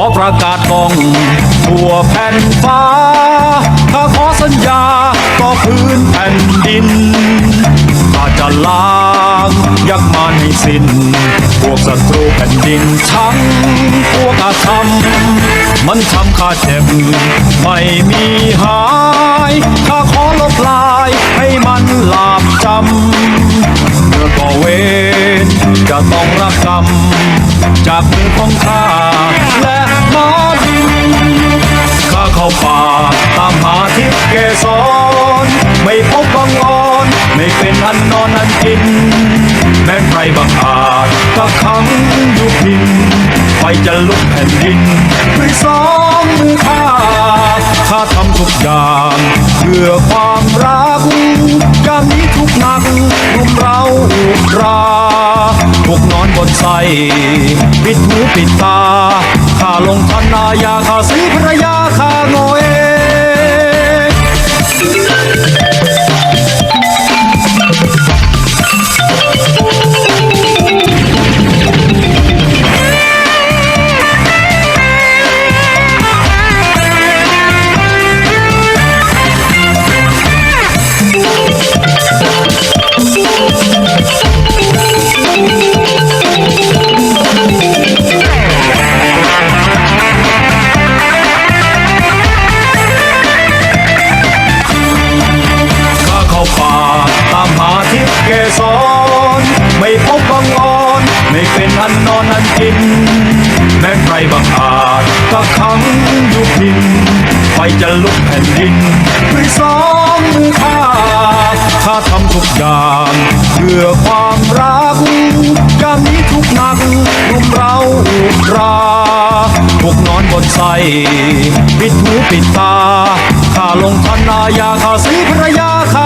อประกาศกองทั่วแผ่นฟ้าข้าขอสัญญาต่อพื้นแผ่นดินข้าจะล้างยักมาให้สิ้น พวกศัตรูแผ่นดินทั้งพวกอาธรรมมันทำข้าเจ็บ ไม่มีหายข้าขอลบลายให้มันหลาบจำเมื่อก่อเวรจะต้องรับกรรมจากมือของข้า และหมอดินข้าเข้าป่าตามหาทิพย์เกสรไม่พบบังออนไม่เป็นอันนอนอันกิน แม้ใครบังอาจก็ขังอยู่พินไฟจะลุกแผ่นดินด้วยสองมือข้าข้าทำทุกอย่างเพื่อความรักยามนี้ทุกหนักรุมเราอุราพวกนอนบนไส้ปิดหูปิดตา ลงทันนายาข้าสีภรรยาข้าโงเอ เกสรไม่พบบังออนไม่เป็นอันนอนอันกิน แม้ใครบังอาจก็ขังอยู่พินไฟจะลุกแผ่นดินด้วยสองมือข้าข้าทำทุกอย่างเพื่อความรักยามนี้ทุกหนักรุมเราอุราพวกนอนบนไสปิดหูปิดตาข้าลงทันนายาข้าสีภรรยาข้า